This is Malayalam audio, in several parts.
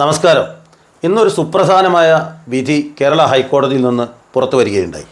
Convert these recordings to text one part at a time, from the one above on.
നമസ്കാരം. ഇന്നൊരു സുപ്രധാനമായ വിധി കേരള ഹൈക്കോടതിയിൽ നിന്ന് പുറത്തു വരികയുണ്ടായി.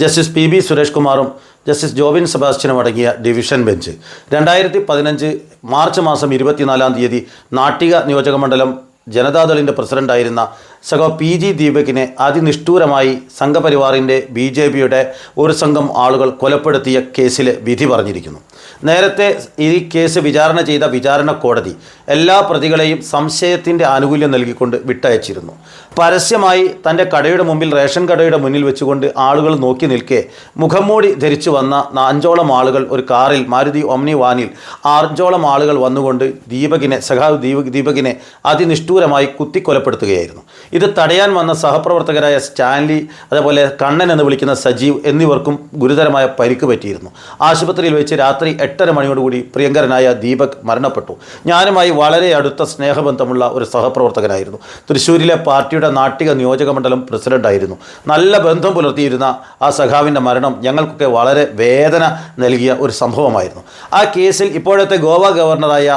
ജസ്റ്റിസ് പി ബി സുരേഷ് കുമാറും ജസ്റ്റിസ് ജോബിൻ സെബാസ്റ്റ്യനും അടങ്ങിയ ഡിവിഷൻ ബെഞ്ച് രണ്ടായിരത്തി പതിനഞ്ച് മാർച്ച് മാസം ഇരുപത്തിനാലാം തീയതി നാട്ടിക നിയോജകമണ്ഡലം ജനതാദളിന്റെ പ്രസിഡന്റായിരുന്ന സഹോ പി ജി ദീപകിനെ അതിനിഷ്ഠൂരമായി സംഘപരിവാറിന്റെ ബി ജെ പിയുടെ ഒരു സംഘം ആളുകൾ കൊലപ്പെടുത്തിയ കേസിലെ വിധി പറഞ്ഞിരിക്കുന്നു. നേരത്തെ ഈ കേസ് വിചാരണ ചെയ്ത വിചാരണ കോടതി എല്ലാ പ്രതികളെയും സംശയത്തിന്റെ ആനുകൂല്യം നൽകിക്കൊണ്ട് വിട്ടയച്ചിരുന്നു. പരസ്യമായി തന്റെ കടയുടെ മുമ്പിൽ റേഷൻ കടയുടെ മുന്നിൽ വെച്ചുകൊണ്ട് ആളുകൾ നോക്കി നിൽക്കെ മുഖംമൂടി ധരിച്ചു വന്ന അഞ്ചോളം ആളുകൾ ഒരു കാറിൽ മാരുതി ഒമ്നി വാനിൽ ആറഞ്ചോളം ആളുകൾ വന്നുകൊണ്ട് ദീപകിനെ സഖാവ് ദീപക് ദീപകിനെ അതിനിഷ്ഠൂരമായി കുത്തിക്കൊലപ്പെടുത്തുകയായിരുന്നു. ഇത് തടയാൻ വന്ന സഹപ്രവർത്തകരായ സ്റ്റാൻലി അതേപോലെ കണ്ണൻ എന്ന് വിളിക്കുന്ന സജീവ് എന്നിവർക്കും ഗുരുതരമായ പരിക്ക് പറ്റിയിരുന്നു. ആശുപത്രിയിൽ വെച്ച് രാത്രി എട്ടര മണിയോടുകൂടി പ്രിയങ്കരനായ ദീപക് മരണപ്പെട്ടു. ഞാനുമായി വളരെ അടുത്ത സ്നേഹബന്ധമുള്ള ഒരു സഹപ്രവർത്തകനായിരുന്നു. തൃശ്ശൂരിലെ പാർട്ടിയുടെ നാട്ടിക നിയോജക മണ്ഡലം പ്രസിഡന്റായിരുന്നു. നല്ല ബന്ധം പുലർത്തിയിരുന്ന ആ സഖാവിന്റെ മരണം ഞങ്ങൾക്കൊക്കെ വളരെ വേദന നൽകിയ ഒരു സംഭവമായിരുന്നു. ആ കേസിൽ ഇപ്പോഴത്തെ Goa ഗവർണറായ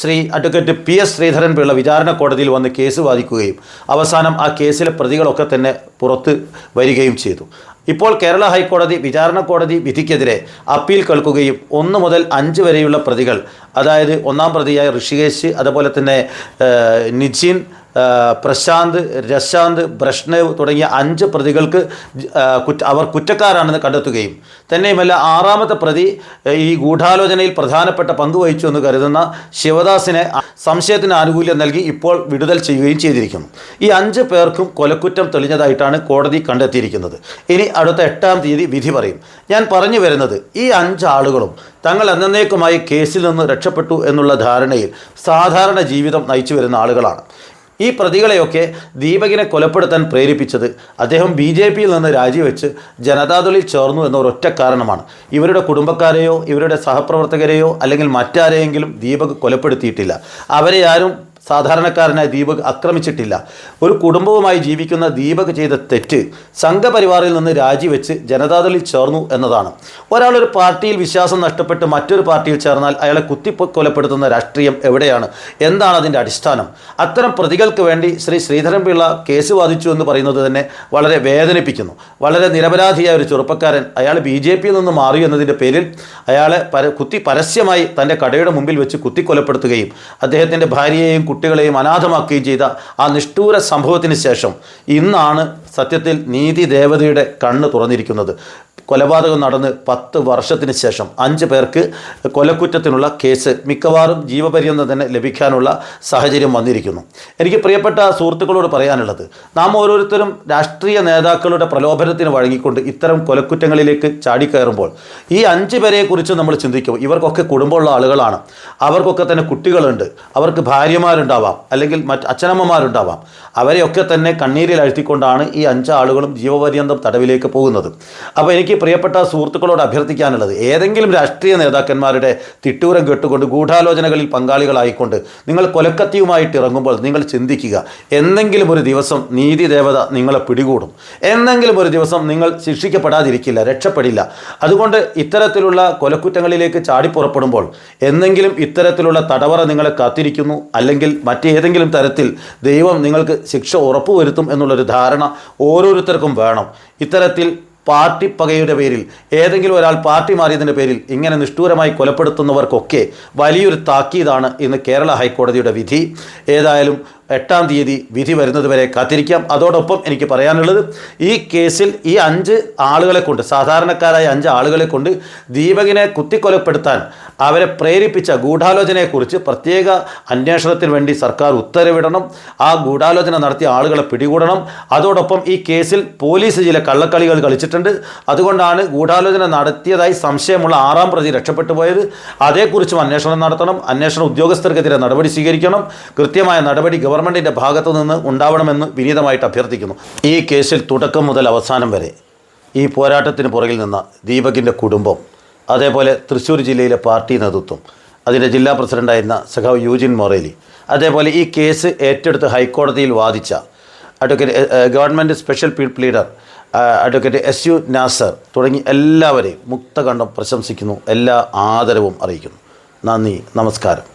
Shri advocate P S Sreedharan Pillai വിചാരണ കോടതിയിൽ വന്ന് കേസ് വാദിക്കുകയും അവസാനം ആ കേസിലെ പ്രതികളൊക്കെ തന്നെ പുറത്ത് വരികയും ചെയ്തു. ഇപ്പോൾ കേരള ഹൈക്കോടതി വിചാരണ കോടതി വിധിക്കെതിരെ അപ്പീൽ കേൾക്കുകയും ഒന്ന് മുതൽ അഞ്ച് വരെയുള്ള പ്രതികൾ അതായത് ഒന്നാം പ്രതിയായ ഋഷികേശ് അതുപോലെ തന്നെ നിജീൻ പ്രശാന്ത് രശാന്ത് ബ്രഷ്നേവ് തുടങ്ങിയ അഞ്ച് പ്രതികൾക്ക് കുറ്റ അവർ കുറ്റക്കാരാണെന്ന് കണ്ടെത്തുകയും തന്നെയുമല്ല ആറാമത്തെ പ്രതി ഈ ഗൂഢാലോചനയിൽ പ്രധാനപ്പെട്ട പങ്ക് വഹിച്ചു എന്ന് കരുതുന്ന ശിവദാസിനെ സംശയത്തിന് ആനുകൂല്യം നൽകി ഇപ്പോൾ വിടുതൽ ചെയ്യുകയും ചെയ്തിരിക്കുന്നു. ഈ അഞ്ച് പേർക്കും കൊലക്കുറ്റം തെളിഞ്ഞതായിട്ടാണ് കോടതി കണ്ടെത്തിയിരിക്കുന്നത്. ഇനി അടുത്ത എട്ടാം തീയതി വിധി പറയും. ഞാൻ പറഞ്ഞു വരുന്നത് ഈ അഞ്ച് ആളുകളും തങ്ങൾ എന്നേക്കുമായി കേസിൽ നിന്ന് രക്ഷപ്പെട്ടു എന്നുള്ള ധാരണയിൽ സാധാരണ ജീവിതം നയിച്ചു വരുന്ന ആളുകളാണ്. ഈ പ്രതികളെയൊക്കെ ദീപകിനെ കൊലപ്പെടുത്താൻ പ്രേരിപ്പിച്ചത് അദ്ദേഹം ബി ജെ പിയിൽ നിന്ന് രാജിവെച്ച് ജനതാദളിൽ ചേർന്നു എന്ന ഒരൊറ്റ കാരണമാണ്. ഇവരുടെ കുടുംബക്കാരെയോ ഇവരുടെ സഹപ്രവർത്തകരെയോ അല്ലെങ്കിൽ മറ്റാരെയെങ്കിലും ദീപക് കൊലപ്പെടുത്തിയിട്ടില്ല. അവരെ ആരും സാധാരണക്കാരനായ ദീപക് ആക്രമിച്ചിട്ടില്ല. ഒരു കുടുംബവുമായി ജീവിക്കുന്ന ദീപക് ചെയ്ത തെറ്റ് സംഘപരിവാറിൽ നിന്ന് രാജിവെച്ച് ജനതാദളിൽ ചേർന്നു എന്നതാണ്. ഒരാളൊരു പാർട്ടിയിൽ വിശ്വാസം നഷ്ടപ്പെട്ട് മറ്റൊരു പാർട്ടിയിൽ ചേർന്നാൽ അയാളെ കുത്തിക്കൊലപ്പെടുത്തുന്ന രാഷ്ട്രീയം എവിടെയാണ്? എന്താണ് അതിന്റെ അടിസ്ഥാനം? അത്തരം പ്രതികൾക്ക് വേണ്ടി ശ്രീ ശ്രീധരൻപിള്ള കേസ് വാദിച്ചു എന്ന് പറയുന്നത് തന്നെ വളരെ വേദനിപ്പിക്കുന്നു. വളരെ നിരപരാധിയായ ഒരു ചെറുപ്പക്കാരൻ അയാൾ ബി ജെ പിയിൽ നിന്ന് മാറി എന്നതിന്റെ പേരിൽ അയാളെ പര കുത്തി പരസ്യമായി തന്റെ കടയുടെ മുമ്പിൽ വെച്ച് കുത്തിക്കൊലപ്പെടുത്തുകയും അദ്ദേഹത്തിന്റെ ഭാര്യയെയും കുട്ടികളെയും അനാഥമാക്കുകയും ചെയ്ത ആ നിഷ്ഠൂര സംഭവത്തിന് ശേഷം ഇന്നാണ് സത്യത്തിൽ നീതി ദേവതയുടെ കണ്ണ് തുറന്നിരിക്കുന്നത്. കൊലപാതകം നടന്ന് പത്ത് വർഷത്തിന് ശേഷം അഞ്ച് പേർക്ക് കൊലക്കുറ്റത്തിനുള്ള കേസ് മിക്കവാറും ജീവപര്യന്തം തന്നെ ലഭിക്കാനുള്ള സാഹചര്യം വന്നിരിക്കുന്നു. എനിക്ക് പ്രിയപ്പെട്ട സുഹൃത്തുക്കളോട് പറയാനുള്ളത് നാം ഓരോരുത്തരും രാഷ്ട്രീയ നേതാക്കളുടെ പ്രലോഭനത്തിന് വഴങ്ങിക്കൊണ്ട് ഇത്തരം കൊലക്കുറ്റങ്ങളിലേക്ക് ചാടിക്കയറുമ്പോൾ ഈ അഞ്ച് പേരെക്കുറിച്ച് നമ്മൾ ചിന്തിക്കും. ഇവർക്കൊക്കെ കുടുംബമുള്ള ആളുകളാണ്. അവർക്കൊക്കെ തന്നെ കുട്ടികളുണ്ട്. അവർക്ക് ഭാര്യമാരുണ്ടാവാം അല്ലെങ്കിൽ മറ്റ് അച്ഛനമ്മമാരുണ്ടാവാം. അവരെയൊക്കെ തന്നെ കണ്ണീരിൽ അഴുത്തിക്കൊണ്ടാണ് ഈ അഞ്ച് ആളുകളും ജീവപര്യന്തം തടവിലേക്ക് പോകുന്നത്. അപ്പോൾ എനിക്ക് പ്രിയപ്പെട്ട സുഹൃത്തുക്കളോട് അഭ്യർത്ഥിക്കാനുള്ളത് ഏതെങ്കിലും രാഷ്ട്രീയ നേതാക്കന്മാരുടെ തിട്ടൂരം കെട്ടുകൊണ്ട് ഗൂഢാലോചനകളിൽ പങ്കാളികളായിക്കൊണ്ട് നിങ്ങൾ കൊലക്കത്തിയുമായിട്ട് ഇറങ്ങുമ്പോൾ നിങ്ങൾ ചിന്തിക്കുക എന്തെങ്കിലും ഒരു ദിവസം നീതി ദേവത നിങ്ങളെ പിടികൂടും. എന്തെങ്കിലും ഒരു ദിവസം നിങ്ങൾ ശിക്ഷിക്കപ്പെടാതിരിക്കില്ല രക്ഷപ്പെടില്ല. അതുകൊണ്ട് ഇത്തരത്തിലുള്ള കൊലക്കുറ്റങ്ങളിലേക്ക് ചാടിപ്പുറപ്പെടുമ്പോൾ എന്തെങ്കിലും ഇത്തരത്തിലുള്ള തടവറ നിങ്ങളെ കാത്തിരിക്കുന്നു അല്ലെങ്കിൽ മറ്റേതെങ്കിലും തരത്തിൽ ദൈവം നിങ്ങൾക്ക് ശിക്ഷ ഉറപ്പുവരുത്തും എന്നുള്ളൊരു ധാരണ ഓരോരുത്തർക്കും വേണം. ഇത്തരത്തിൽ പാർട്ടി പകയുടെ പേരിൽ ഏതെങ്കിലും ഒരാൾ പാർട്ടി മാറിയതിന്റെ പേരിൽ ഇങ്ങനെ നിഷ്ഠൂരമായി കൊലപ്പെടുത്തുന്നവർക്കൊക്കെ വലിയൊരു താക്കീതാണ് ഇന്ന് കേരള ഹൈക്കോടതിയുടെ വിധി. ഏതായാലും എട്ടാം തീയതി വിധി വരുന്നതുവരെ കാത്തിരിക്കാം. അതോടൊപ്പം എനിക്ക് പറയാനുള്ളത് ഈ കേസിൽ ഈ അഞ്ച് ആളുകളെ കൊണ്ട് സാധാരണക്കാരായ അഞ്ച് ആളുകളെ കൊണ്ട് ദീപകിനെ കുത്തിക്കൊലപ്പെടുത്താൻ അവരെ പ്രേരിപ്പിച്ച ഗൂഢാലോചനയെക്കുറിച്ച് പ്രത്യേക അന്വേഷണത്തിന് വേണ്ടി സർക്കാർ ഉത്തരവിടണം. ആ ഗൂഢാലോചന നടത്തിയ ആളുകളെ പിടികൂടണം. അതോടൊപ്പം ഈ കേസിൽ പോലീസ് ചില കള്ളക്കളികൾ കളിച്ചിട്ടുണ്ട്. അതുകൊണ്ടാണ് ഗൂഢാലോചന നടത്തിയതായി സംശയമുള്ള ആറാം പ്രതി രക്ഷപ്പെട്ടു പോയത്. അതേക്കുറിച്ചും അന്വേഷണം നടത്തണം. അന്വേഷണ ഉദ്യോഗസ്ഥർക്കെതിരെ നടപടി സ്വീകരിക്കണം. കൃത്യമായ നടപടി ഗവൺമെന്റിന്റെ ഭാഗത്തു നിന്ന് ഉണ്ടാവണമെന്ന് വിനീതമായിട്ട് അഭ്യർത്ഥിക്കുന്നു. ഈ കേസിൽ തുടക്കം മുതൽ അവസാനം വരെ ഈ പോരാട്ടത്തിന് പുറകിൽ നിന്ന ദീപകിന്റെ കുടുംബം അതേപോലെ തൃശ്ശൂർ ജില്ലയിലെ പാർട്ടി നേതൃത്വം അതിന്റെ ജില്ലാ പ്രസിഡന്റായിരുന്ന സഖാവ് യൂജിൻ മൊറേലി അതേപോലെ ഈ കേസ് ഏറ്റെടുത്ത് ഹൈക്കോടതിയിൽ വാദിച്ച advocate government special people leader advocate S U Nasar തുടങ്ങി എല്ലാവരെയും മുക്തകണ്ഠം പ്രശംസിക്കുന്നു എല്ലാ ആദരവും അറിയിക്കുന്നു. നന്ദി നമസ്കാരം.